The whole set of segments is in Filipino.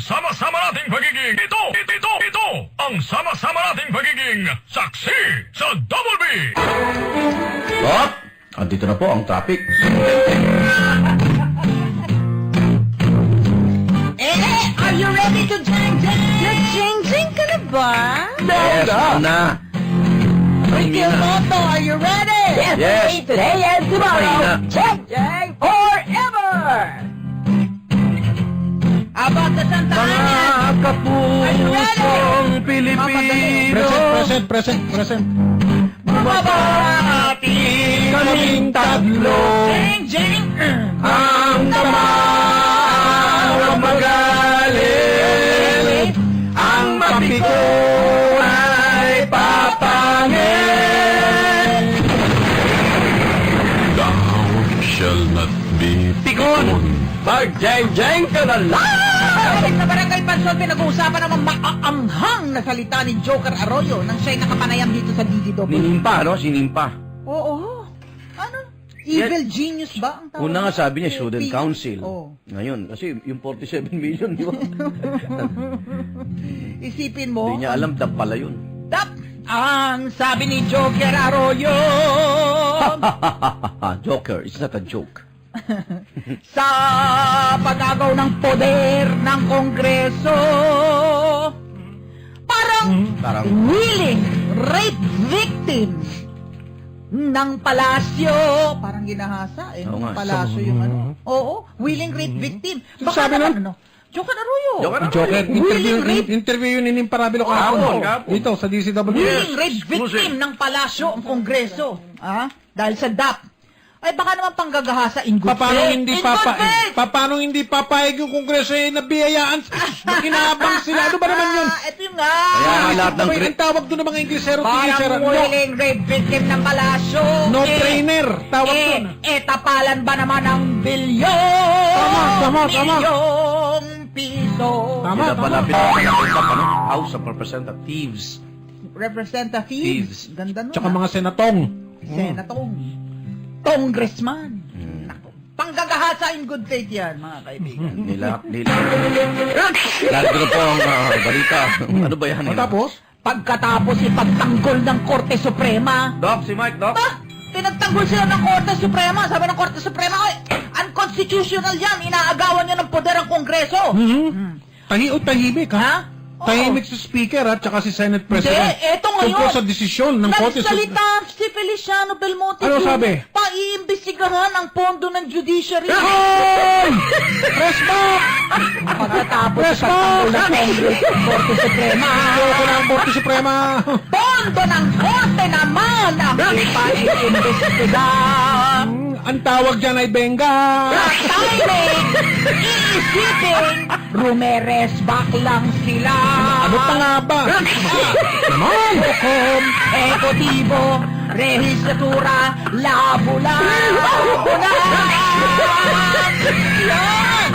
sama-sama nating pagiging ito, ito, ito, ito, ang sama-sama nating pagiging saksi sa Double B. Op! Andito na po ang traffic. Eh, are you ready to jang jang? Nag-jing-jing ka na ba? Yes, na. Miguel Moto, are you ready? Yes. Today and tomorrow. Jang jang forever! Mga kapusong Pilipino. Present, present, present, present. Mababati Kaming tatlo. Jing jing. Ang tamang magalit. Ang mapiko ay papangit. Thou shall not be Pikon! Mag-jeng-jeng ka na lang! Kapit na barangay Pansol, pinag-uusapan naman maaanghang na salita ni Joker Arroyo nang siya'y nakapanayam dito sa DDW. Ninimpa, no? Sinimpa. Oo. Ano? Evil genius ba ang tawag? Una nga sabi niya, student P- council. Oo. Ngayon, kasi yung 47 million, di ba? Isipin mo. Hindi niya alam, dab pala yun. Dap! Ang sabi ni Joker Arroyo Joker, it's not a joke. Sa pagagaw ng poder ng Kongreso. Parang Parang, willing rape victims ng palasyo. Parang ginahasa eh. Oo ng nga, palasyo yung ano. Oo, willing rape victim. Baka Sabi naman, ano? Joker Arroyo. Joker Arroyo. Joker, interview, Willing rape- interview yun ni Parabilo Kahapon, kahapon. kahapon. Dito, sa DCW. Willing rape exclusive. victim ng palasyo ang Kongreso. Ah? Dahil sa DAP. Ay baka naman panggagahasa in good Paano faith. hindi in papa good faith. pa, paano hindi papayag yung kongreso eh nabiyayaan kinabang sila ano ba naman yun Ah, ito yung nga. Kaya nga lahat ng... Cri- ang tawag doon ng mga Inglesero Inglesero Parang no, willing rape victim ng palasyo. no Eh, trainer tawag eh, doon eh, tapalan ba naman ng bilyon? Tama, tama, tama. Bilyong piso. Tama. Sila pala pinapalapit ano? House of Representatives. Representatives. Thieves. Ganda nun. tsaka ah. mga senatong Senatong. Congressman. Naku. Panggagahasa in good faith yan, mga kaibigan. Nila, nila. Narito po ang ah, balita. ano ba yan? O, tapos Pagkatapos ipagtanggol ng Korte Suprema, Doc, si Mike, Doc. ba? Pinagtanggol sila ng Korte Suprema. Sabi ng Korte Suprema, ay, unconstitutional yan. Inaagawan niya ng poder ang Kongreso. mhm. tahi o tahimik ha Ha? tahimik si speaker at tsaka si senate Hindi, president eto ngayon. tungkol sa desisyon ng korte Nagsalita si Feliciano Belmonte. Ano Jr. sabi? Paiimbestigahan ang pondo ng judiciary. Press back! Pagkatapos Press ipagtanggol ng! Congress ng Korte Suprema. Ayoko na ang Korte Suprema. Pondo ng Korte naman ang ipaiimbestigahan. Hmm, ang tawag dyan ay Benga. timing, iisipin, Rumeres back lang sila. Ano pa nga ba? Naman! Hukom, ekotibo, rehistratura. Yan!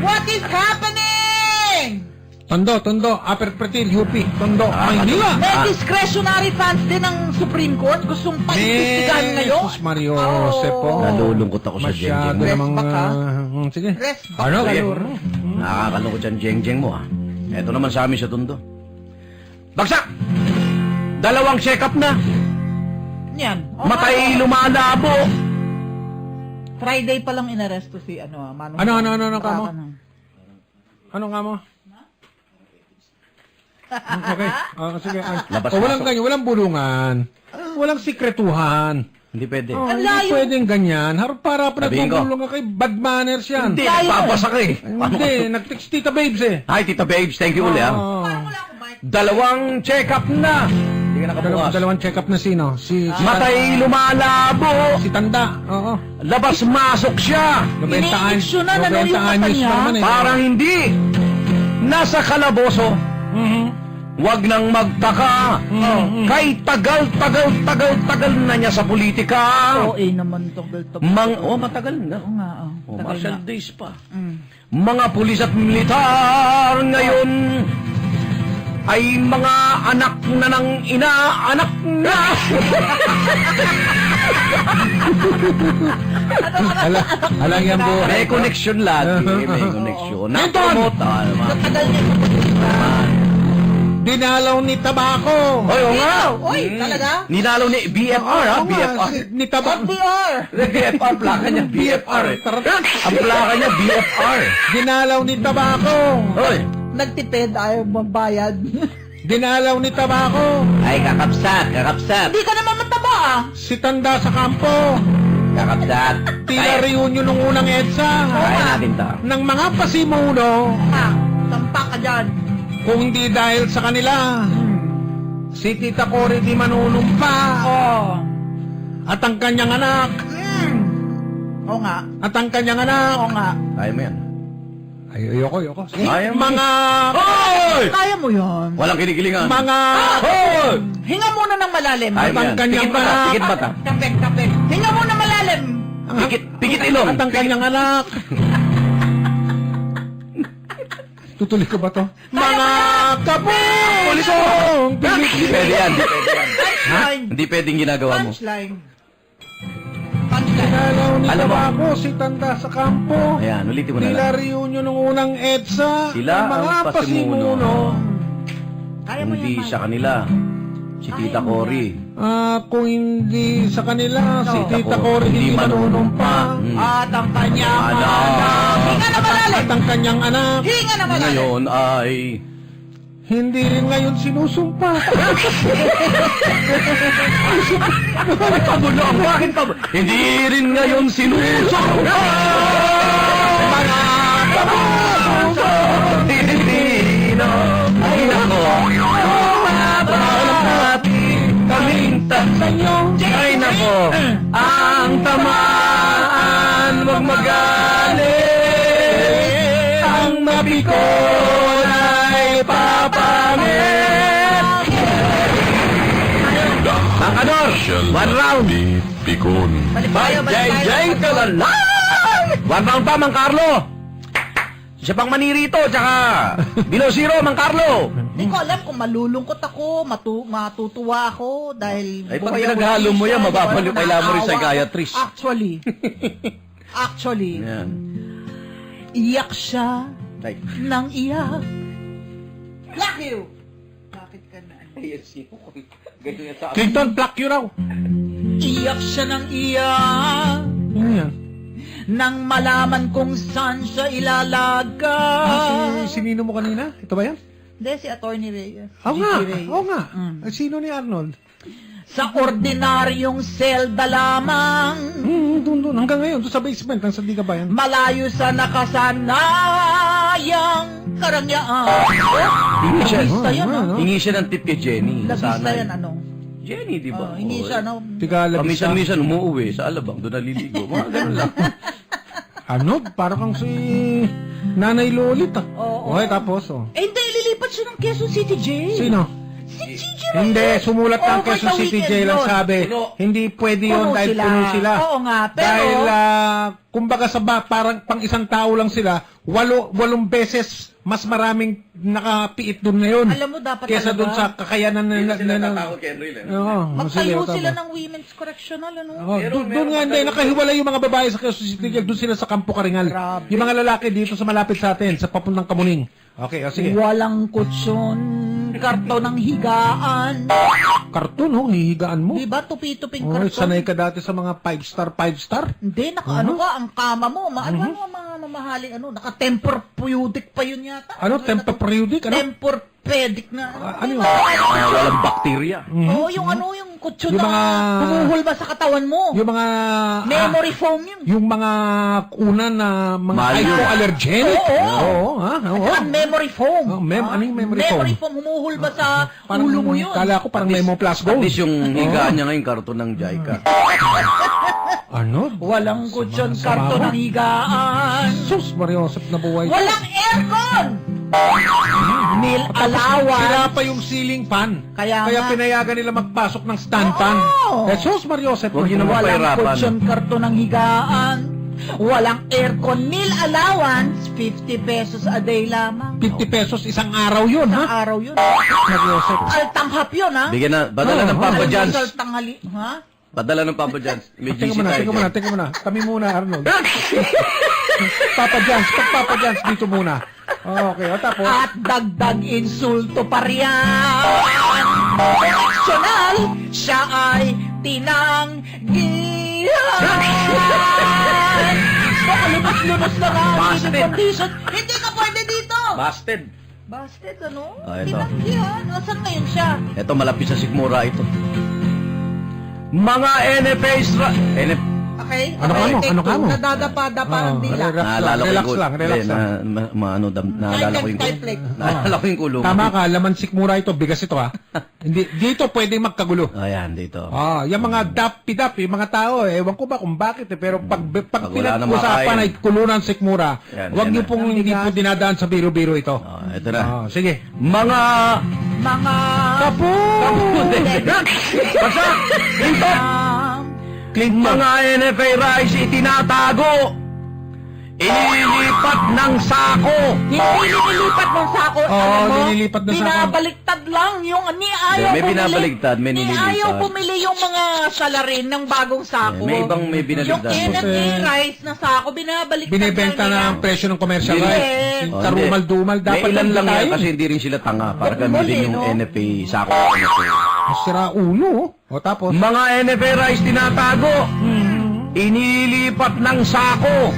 What is happening? Tondo, Tondo, Upper Pretil, UP, Tondo, Maynila. May discretionary funds din ng Supreme Court. Gustong paimbestigahan Eh, ngayon. Jesus Mario Jose po. Oo. Nalulungkot ako sa Masyado jeng-jeng mo. Rest namang... back, ha? ah, sige. Rest back Ano? galore. Nakakalungkot yung jeng-jeng mo, ah. Eto naman sa amin sa Tondo. Bagsak! Dalawang check-up na. Yan. O, Matay lumalabo. Friday pa lang inaresto si ano, ah, Manong. Ano, ano, ano, ano ka mo? Ano? Ano nga mo? Hmm, Okay. Ah, sige. ah. Labas O, walang ganyan, walang bulungan. Walang sikretuhan. Hindi pwede. Oh, Ang hindi layo. pwedeng ganyan. Harap para pa Sabihin ko. nagtutulong ka kay bad manners yan. Hindi, Layo nagpapasak eh. Paano Hindi, ka- nag-text tita babes eh. Hi, Tita Babes. Thank you uli, ah. Parang wala akong mic. Dalawang check-up na. Hindi ka nakabukas. dalawang check-up na sino? Si, si, Matay lumalabo. si Tanda. Oo. Labas-masok siya. 90 anyos. Iniiksyonan, ano yung 90 mata anyos niya? eh. Parang hindi. Nasa kalaboso. Mhm. Wag nang magtaka. Mhm. Kay tagal, tagal, tagal, tagal na niya sa politika. Oo, eh naman to. to. Mang, oh, matagal na. Oo nga, oh. Oh, Tagal martial na. days pa. Mm. Mga pulis at militar ngayon ay mga anak na ng ina, anak na. Ala, alang yan po. May connection lagi. May connection. Na-promote. Ah, naman. Natagal niya sa politika. Dinalaw ni Tabako. Oy, oo nga. Oy, Mm. talaga? Ninalo ni BFR, ha? Oo nga, BFR. si- Ni Tabako. FDR! BFR, plaka niya, BFR. eh. Ang plaka niya, BFR. Dinalaw ni Tabako. Oy. Nagtipid, ayaw magbayad. Dinalaw ni Tabako. Ay, kakapsat, kakapsat. Hindi ka naman mataba ah. Si Tanda sa kampo. Kakapsat. Tila reunion ng unang EDSA. Kaya natin to. Ng mga pasimuno. Ah, tampak ka dyan. Kung hindi dahil sa kanila. Si Tita Cory di manunumpa. Oo. At ang kanyang anak. Mm. Oo nga. At ang kanyang anak. Oo nga. Kaya mo yan. Ay, ayoko, ayoko. Ayaw mo. Mga... Hoy! Kaya mo yun. Walang kinikilingan. Mga... Hoy! Hinga muna ng malalim. Ayaw mo yan. ang kanyang Pikit mata, anak. pikit mata. Kapek, kapek. Hinga muna malalim. Pikit, pikit ilong. At ang kanyang anak. Tutuloy ko ba to? Mga kapulisong Hindi pwede yan. Hindi pwede yan. Punchline. Hindi pwedeng ginagawa mo. Punchline. Dinalaw ni Alam mo. Tabako si Tanda sa kampo. Ayan, ulitin mo na Nila lang. reunion ng unang EDSA. Sila ng mga ang pasimuno. Kaya mo Hindi yan, sa kanila. Si Tita mo Cory. Ah, kung hindi sa kanila, si. Tita Ako, Cory hindi hindi manunumpa. Hmm. At ang kanyang Ano? anak. Hinga na malalim. At ang kanyang anak, Hinga na malalim. Ngayon ay... hindi rin ngayon sinusumpa. Bakit pabulo ang bakit pabulo? Hindi rin ngayon sinusok. Mga kapuso Pilipino Ay nako Mababati Kaming tatsanyo Ay nako Ang tamaan kanor One round Pikon. Balik tayo, balik tayo. Jay-jay ka na lang! One round pa, Mang Carlo! Siya pang manirito, tsaka below zero, Mang Carlo! Hindi ko alam kung malulungkot ako, matu matutuwa ako dahil Ay, pag buhay ang pinaghalo mo yan, hustisya, mababalik ba? kay Lamor yung Naawa ako. psychiatrist. Actually, actually, Yan. iyak siya Ay, ng iyak. Black you! Bakit ka na? ganyan sa Clinton, pluck you raw. Iyak siya ng iyak Ano yan? nang malaman kung saan siya ilalaga. Ah, si, sinino mo kanina? Ito ba yan? Hindi, si Attorney Reyes. Oo nga, Reyes. oo nga. Mm. Sino ni Arnold? Sa ordinaryong selda lamang, Hmm, doon, doon. Hanggang ngayon, doon sa basement, ng Sandiga Bayan. malayo sa nakasanayang karangyaan. Hingi siya, Labista yan, Ah, no? hingi siya ng tip kay Jenny. Labista Nasanay. yan, ano? Jenny, di ba? Oh, hindi Oo, siya, eh. no? Tigalab isa. Paminsan-minsan umuwi sa alabang, doon naliligo. Mga ganun lang. Arnold, para kang si Nanay Lolit ah. Oo. Okay, tapos oh. Eh, hindi, ililipat siya ng Quezon City Jail. Sino? Hindi, sumulat Oo, ng Quezon sa City weekend Jail ang yun. sabi. Puno. Hindi pwede yun Puno dahil sila. puno sila. Oo nga, pero- Dahil, ah, kumbaga sa ba, parang pang isang tao lang sila, walo, walong beses mas maraming nakapiit doon ngayon. Alam mo, dapat Kesa talaga- doon sa kakayanan na... na, na, na kay Enril, eh. Oo, Magtayo tama. sila ng women's correctional, ano? Oh, doon, doon nga hindi, nakahiwalay yung mga babae sa Quezon City Jail, doon sila sa Kampo Karingal. Grabe. Yung mga lalaki dito sa malapit sa atin, sa papuntang Kamuning. Okay, oh, sige. Walang kutsyon, karton ng higaan. Karton, oh, hihigaan mo. Di ba, tupi-tuping Oh, karton? sanay ka dati sa mga 5 star, 5 star. Hindi, naka ano ka, ang kama mo, ma- ano, ano ang mga mamahaling ano, naka-temper-pedic pa yun yata. Ano, tempor-periodic, ano? Temper-pedic na. Ah, ano yun? Ah, walang bakterya. Oo, yung ano, yung kutsyon Yung na mga- humuhulma sa katawan mo. Yung mga... Memory ah, foam yun. yung mga una na mga yun. hypoallergenic. Oo. Oo, ha? At Oo. saka memory foam. Oh, mem- Ah, ano yung memory foam? Memory foam, humuhulma sa ulo mo yun. Kala ko parang Memo Plus At Gold. least yung higaan niya ngayon, karton ng Jaika. Ano? Walang kutsyon, sama ng higaan. Sus, Mariosep na buhay. Walang aircon! Meal allowance. pa yung ceiling fan. Kaya Kaya nga. pinayagan nila magpasok ng stand fan. Oo. Eh, sus, Mariosep. Huwag yun Walang kutsyon, karton ng higaan. Walang aircon, meal allowance. 50 pesos a day lamang. 50 pesos isang araw yun, Isang ha? araw yun. Mariosep. Altanghap yun, ha? Bigyan na, badala ng Oo. Papa Almusal, John's. tanghali. Ha? Padala ng Papa John's. May Teka GC tayo teka muna, dyan. teka muna. Kami muna, Arnold. Papa Jans, pag Papa Jans, dito muna. Okay, o tapos? At dagdag insulto pa riyan. Personal, siya ay tinanggihan. Baka lunos-lunos na nga ang Busted. living condition. Hindi ka pwede dito. Busted. Busted, ano? Ah, ito. Tinanggihan. Asan ngayon siya? Ito, malapit sa Sigmura ito. Mga NFA Isra... NF... Okay? Ano ka okay, mo? take Ano ka two. mo? Nadadapa-dapa ang Oo, dila. relax lang, Naalala ko relax yung... lang, relax Hindi, lang. Na, ma, ma, ano, dam, naalala ko yung... Type, Naalala ko yung kulong. Tama ka, laman sikmura ito, bigas ito ha. Hindi, dito pwedeng magkagulo. Ayan, dito. Ah, yung mga dap-dap, yung mga tao, eh, ewan ko ba kung bakit eh, pero pag, pag, Pag wala na pinag-usapan makain. ay kulunan sikmura, Yan, wag yan niyo na. pong hindi po dinadaan sa biro-biro ito. Oh, ito na. Ah, sige. Mga... Mga... Kapu! Basta! Clinton! Mga NFA rice itinatago. Inilipat ng sako. Hindi nililipat ng sako. Oo, alam mo, nililipat ng sako. Binabaliktad lang yung ni ayaw May bumili. binabaliktad, may Ni nililipat. ayaw bumili yung mga salarin ng bagong sako. May ibang may Yung binaliktad. NMA Kasi- rice na sako, binabaliktad Binibenta na ang presyo ng commercial rice. Oh, Oh, Karumal-dumal, hindi. dapat May ilan lang yan kasi hindi rin sila tanga para gamitin yung? NFA sako. Sira ulo. O tapos? Mga NFA rice tinatago. Inilipat ng sako.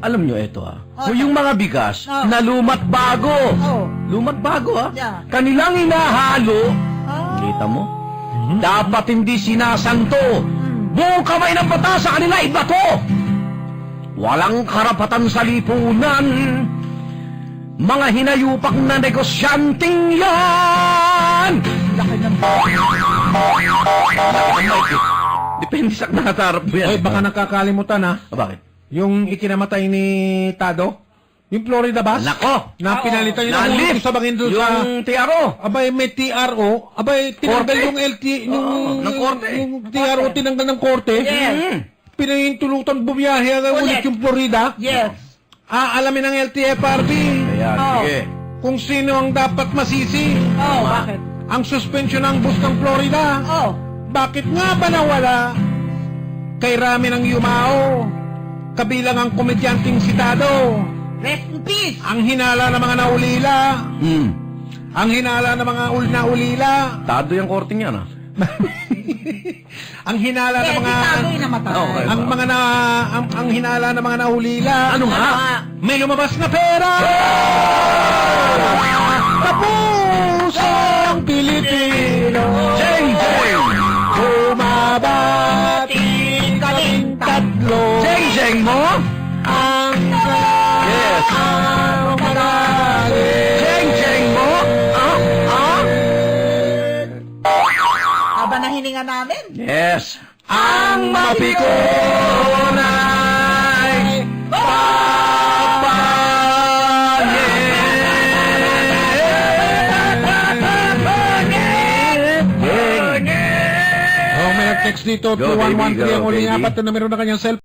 Alam nyo ito ah. Oh, yung mga bigas Oh. na lumat bago. Oh. Lumat bago ah. Yeah. Kanilang inahalo. Ah. Kita mo? Dapat hindi sinasanto. Buong kamay ng bata sa kanila ibato. Walang karapatan sa lipunan. Mga hinayupak na negosyanteng yan. Laki ng Depende sa nakatarap mo yan. Oy, baka nakakalimutan ha. Ah, bakit? Yung ikinamatay ni Tado. Yung Florida bus. Nako! Na pinalitan niya ng Nalip! ulo sa bangin doon sa... Yung TRO! Abay, may TRO. Abay, tinanggal yung LT... Yung, Oo, ng korte. Yung TRO tinanggal ng korte. Yes. Mm. Pinahintulutan bumiyahe hanggang Ulit. yung Florida. Yes. Aalamin ng LTFRB Ayan, Oh. sige. kung sino ang dapat masisi. Oh, bakit? Ang suspension ng bus ng Florida. Oh. Bakit nga ba nawala kay Rami ng Yumao? Kabilang ang komedyanteng sitado. Rest in peace. Ang hinala ng mga naulila. Hmm. Ang hinala ng mga ul naulila. Tado yung korting yan ah. ang hinala ng mga... si Tagoy namatay. Okay. Ang mga na... Ang, ang hinala ng mga nahulila. Ano nga? May lumabas na pera! Tapos ang Pilipino! Jeng, jeng! Bumabati kaming tatlo! Jeng, jeng mo? Hininga namin. Yes. Ang mapikon ay papangit. Oh, may nag-text dito, Go, baby, 2113 ang go, uling baby. apat na numero na kanyang cellphone.